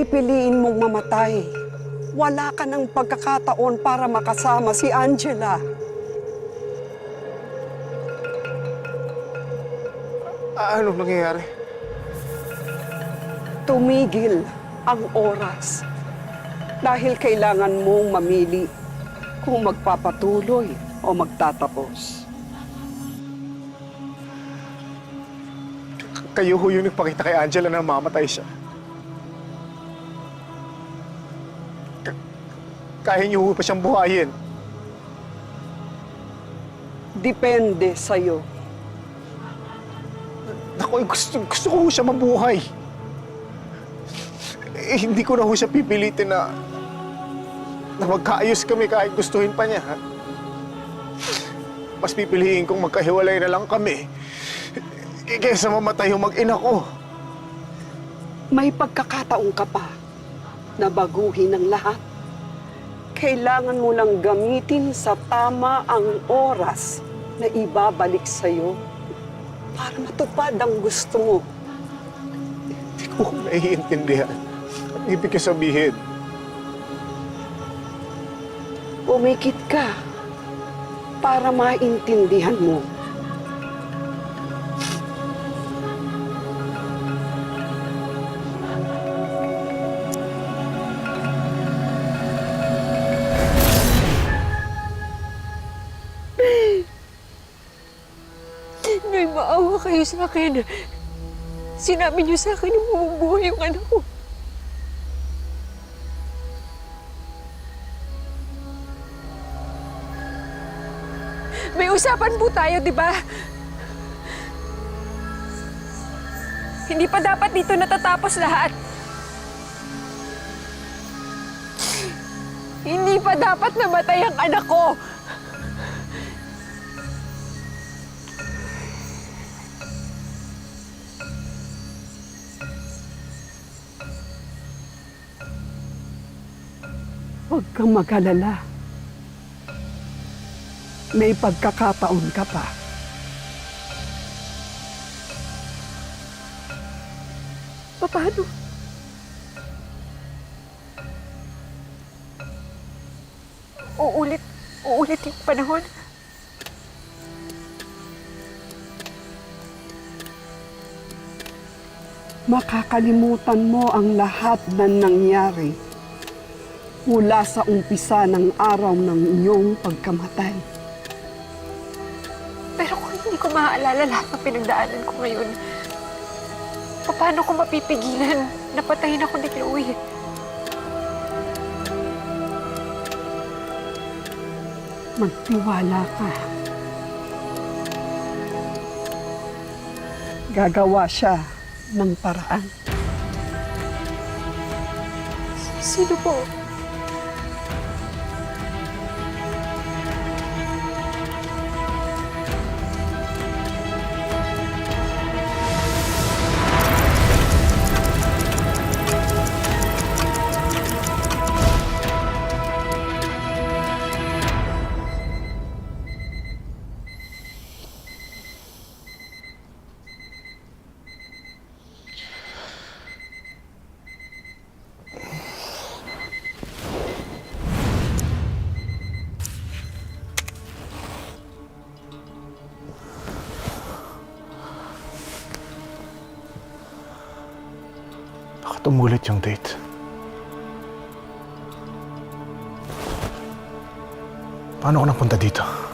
pipiliin mong mamatay, wala ka ng pagkakataon para makasama si Angela. Ah, anong nangyayari? Tumigil ang oras. Dahil kailangan mong mamili kung magpapatuloy o magtatapos. Kayo ho yung nagpakita kay Angela na mamatay siya. Kaya niyo pa siyang buhayin. Depende sa'yo. Ako, eh, gusto, gusto ko ho siya mabuhay. Eh, hindi ko na ho siya pipilitin na na magkaayos kami kahit gustuhin pa niya. Ha? Mas pipiliin kong magkahiwalay na lang kami eh, kaysa mamatay yung mag-ina ko. May pagkakataon ka pa na baguhin ang lahat. Kailangan mo lang gamitin sa tama ang oras na ibabalik sa'yo para matupad ang gusto mo. Hindi ko naiintindihan. Ang ibig sabihin, Umikit ka para maintindihan mo. Nay, maawa kayo sa akin. Sinabi niyo sa akin na mabubuhay yung anak ko. May usapan po tayo, di ba? Hindi pa dapat dito natatapos lahat. Hindi pa dapat namatay ang anak ko. Huwag kang mag-alala. May pagkakataon ka pa. Paano? Uulit, uulit yung panahon. Makakalimutan mo ang lahat na nangyari mula sa umpisa ng araw ng iyong pagkamatay. Pero kung hindi ko maaalala lahat ng pinagdaanan ko ngayon, paano ko mapipigilan na patayin ako ni Chloe? Magtiwala ka. Gagawa siya ng paraan. Sino po? Baka tumulit yung date. Paano ako napunta dito?